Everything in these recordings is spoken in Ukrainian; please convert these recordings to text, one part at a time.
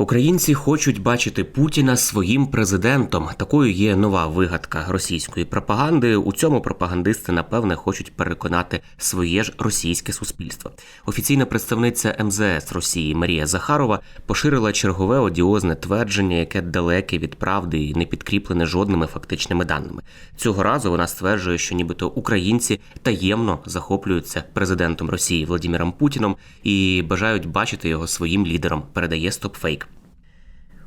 Українці хочуть бачити Путіна своїм президентом. Такою є нова вигадка російської пропаганди. У цьому пропагандисти напевне хочуть переконати своє ж російське суспільство. Офіційна представниця МЗС Росії Марія Захарова поширила чергове одіозне твердження, яке далеке від правди і не підкріплене жодними фактичними даними. Цього разу вона стверджує, що нібито українці таємно захоплюються президентом Росії Владимиром Путіном і бажають бачити його своїм лідером. Передає StopFake.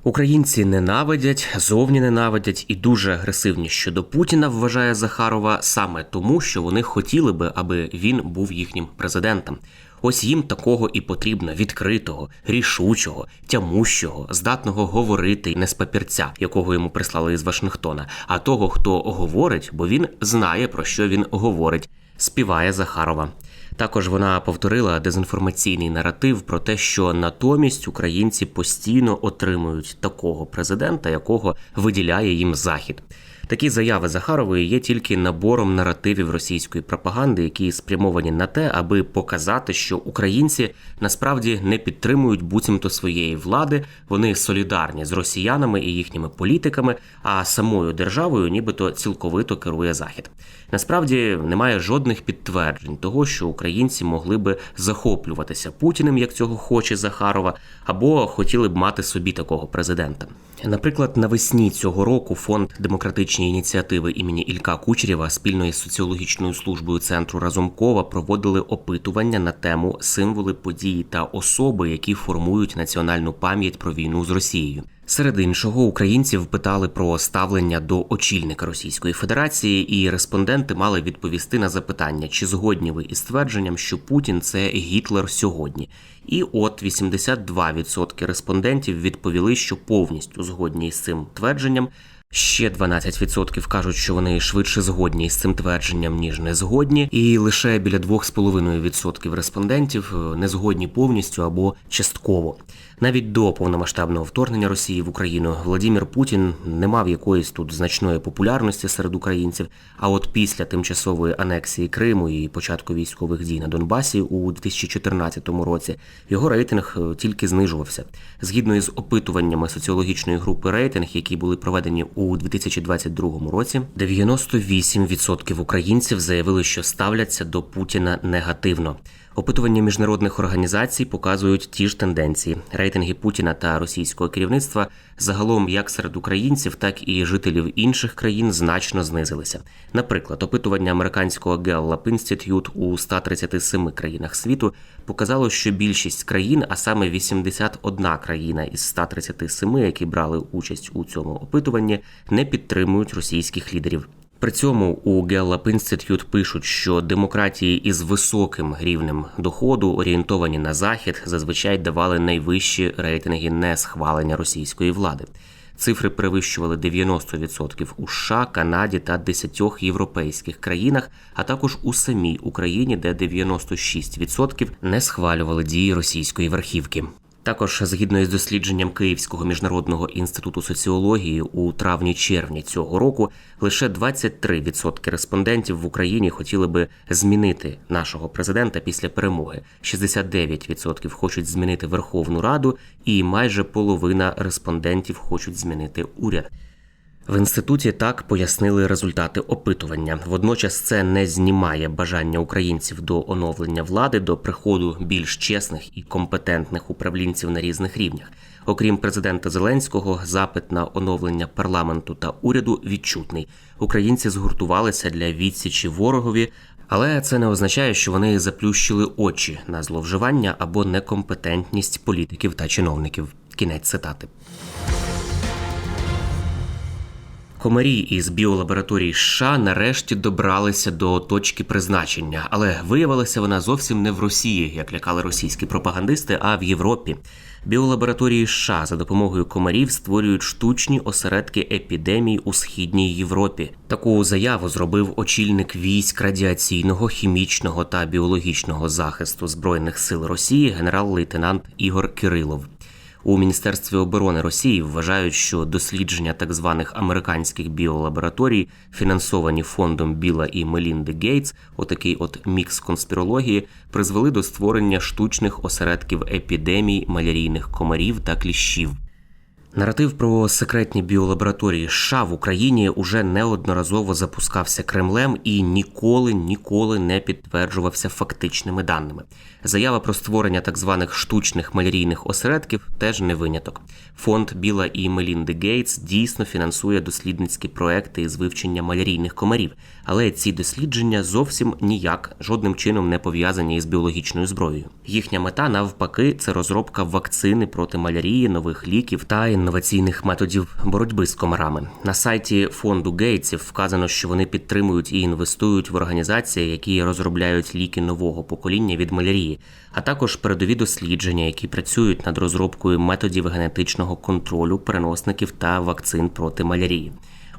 Українці ненавидять, зовні ненавидять і дуже агресивні щодо Путіна, вважає Захарова саме тому, що вони хотіли би, аби він був їхнім президентом. Ось їм такого і потрібно відкритого, рішучого, тямущого, здатного говорити не з папірця, якого йому прислали із Вашингтона, а того, хто говорить, бо він знає про що він говорить. Співає Захарова. Також вона повторила дезінформаційний наратив про те, що натомість українці постійно отримують такого президента, якого виділяє їм захід. Такі заяви Захарової є тільки набором наративів російської пропаганди, які спрямовані на те, аби показати, що українці насправді не підтримують буцімто своєї влади, вони солідарні з росіянами і їхніми політиками, а самою державою нібито цілковито керує захід. Насправді немає жодних підтверджень того, що українці могли би захоплюватися Путіним, як цього хоче Захарова, або хотіли б мати собі такого президента. Наприклад, навесні цього року фонд демократичні ініціативи імені Ілька Кучерєва спільно із соціологічною службою центру Разумкова проводили опитування на тему символи події та особи, які формують національну пам'ять про війну з Росією. Серед іншого, українців питали про ставлення до очільника Російської Федерації, і респонденти мали відповісти на запитання, чи згодні ви із твердженням, що Путін це Гітлер сьогодні. І от 82% респондентів відповіли, що повністю згодні із цим твердженням. Ще 12% кажуть, що вони швидше згодні з цим твердженням, ніж не згодні, і лише біля 2,5% респондентів е, не згодні повністю або частково. Навіть до повномасштабного вторгнення Росії в Україну Владимир Путін не мав якоїсь тут значної популярності серед українців. А от після тимчасової анексії Криму і початку військових дій на Донбасі у 2014 році його рейтинг е, тільки знижувався. Згідно із опитуваннями соціологічної групи рейтинг, які були проведені у 2022 році, 98% українців заявили, що ставляться до Путіна негативно. Опитування міжнародних організацій показують ті ж тенденції. Рейтинги Путіна та російського керівництва загалом як серед українців, так і жителів інших країн значно знизилися. Наприклад, опитування американського Gallup Institute у 137 країнах світу показало, що більшість країн, а саме 81 країна із 137, які брали участь у цьому опитуванні, не підтримують російських лідерів. При цьому у Gallup Institute пишуть, що демократії із високим рівнем доходу, орієнтовані на захід, зазвичай давали найвищі рейтинги несхвалення російської влади. Цифри перевищували 90% у США, Канаді та 10 європейських країнах, а також у самій Україні, де 96% не схвалювали дії російської верхівки. Також згідно із дослідженням Київського міжнародного інституту соціології у травні-червні цього року лише 23% респондентів в Україні хотіли би змінити нашого президента після перемоги. 69% хочуть змінити Верховну Раду, і майже половина респондентів хочуть змінити уряд. В інституті так пояснили результати опитування. Водночас це не знімає бажання українців до оновлення влади, до приходу більш чесних і компетентних управлінців на різних рівнях. Окрім президента Зеленського, запит на оновлення парламенту та уряду відчутний. Українці згуртувалися для відсічі ворогові, але це не означає, що вони заплющили очі на зловживання або некомпетентність політиків та чиновників. Кінець цитати. Комарі із біолабораторії США нарешті добралися до точки призначення, але виявилася вона зовсім не в Росії, як лякали російські пропагандисти, а в Європі. Біолабораторії США за допомогою комарів створюють штучні осередки епідемій у східній Європі. Таку заяву зробив очільник військ радіаційного, хімічного та біологічного захисту збройних сил Росії генерал-лейтенант Ігор Кирилов. У міністерстві оборони Росії вважають, що дослідження так званих американських біолабораторій, фінансовані фондом Біла і Мелінди Гейтс, отакий от мікс конспірології, призвели до створення штучних осередків епідемій малярійних комарів та кліщів. Наратив про секретні біолабораторії США в Україні уже неодноразово запускався Кремлем і ніколи ніколи не підтверджувався фактичними даними. Заява про створення так званих штучних малярійних осередків теж не виняток. Фонд Біла і Мелінди Гейтс дійсно фінансує дослідницькі проекти із вивчення малярійних комарів, але ці дослідження зовсім ніяк жодним чином не пов'язані із біологічною зброєю. Їхня мета навпаки це розробка вакцини проти малярії, нових ліків та інноваційних методів боротьби з комарами. На сайті фонду Гейтсів вказано, що вони підтримують і інвестують в організації, які розробляють ліки нового покоління від малярії, а також передові дослідження, які працюють над розробкою методів генетичного контролю переносників та вакцин проти малярії.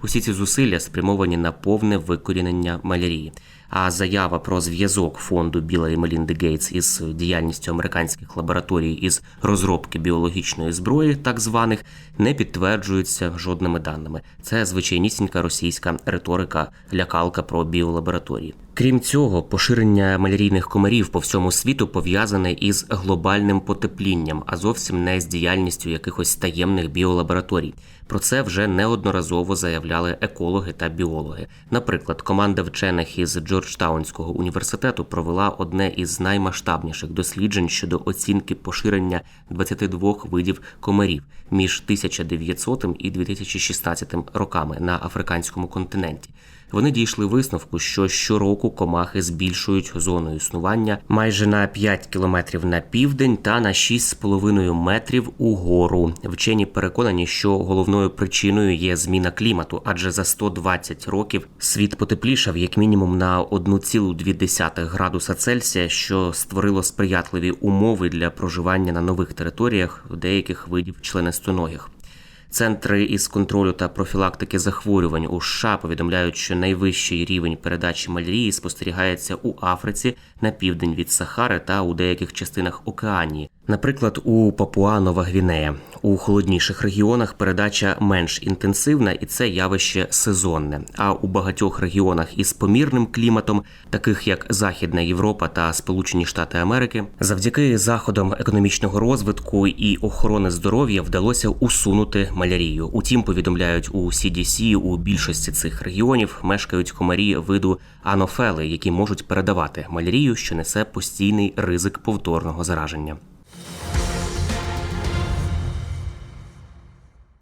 Усі ці зусилля спрямовані на повне викорінення малярії. А заява про зв'язок фонду Біла і Мелінди Гейтс із діяльністю американських лабораторій із розробки біологічної зброї, так званих, не підтверджується жодними даними. Це звичайнісінька російська риторика, лякалка про біолабораторії. Крім цього, поширення малярійних комарів по всьому світу пов'язане із глобальним потеплінням, а зовсім не з діяльністю якихось таємних біолабораторій. Про це вже неодноразово заявляли екологи та біологи. Наприклад, команда вчених із Джорджтаунського університету провела одне із наймасштабніших досліджень щодо оцінки поширення 22 видів комарів між 1900 і 2016 роками на африканському континенті. Вони дійшли висновку, що щороку комахи збільшують зону існування майже на 5 кілометрів на південь та на 6,5 метрів угору. Вчені переконані, що головною причиною є зміна клімату, адже за 120 років світ потеплішав як мінімум на 1,2 градуса Цельсія, що створило сприятливі умови для проживання на нових територіях деяких видів членистоногих. Центри із контролю та профілактики захворювань у США повідомляють, що найвищий рівень передачі малярії спостерігається у Африці на південь від Сахари та у деяких частинах Океанії. Наприклад, у Папуа Нова Гвінея. У холодніших регіонах передача менш інтенсивна і це явище сезонне. А у багатьох регіонах із помірним кліматом, таких як Західна Європа та Сполучені Штати Америки, завдяки заходам економічного розвитку і охорони здоров'я вдалося усунути малярію. Утім, повідомляють у CDC, у більшості цих регіонів мешкають комарі виду анофели, які можуть передавати малярію, що несе постійний ризик повторного зараження.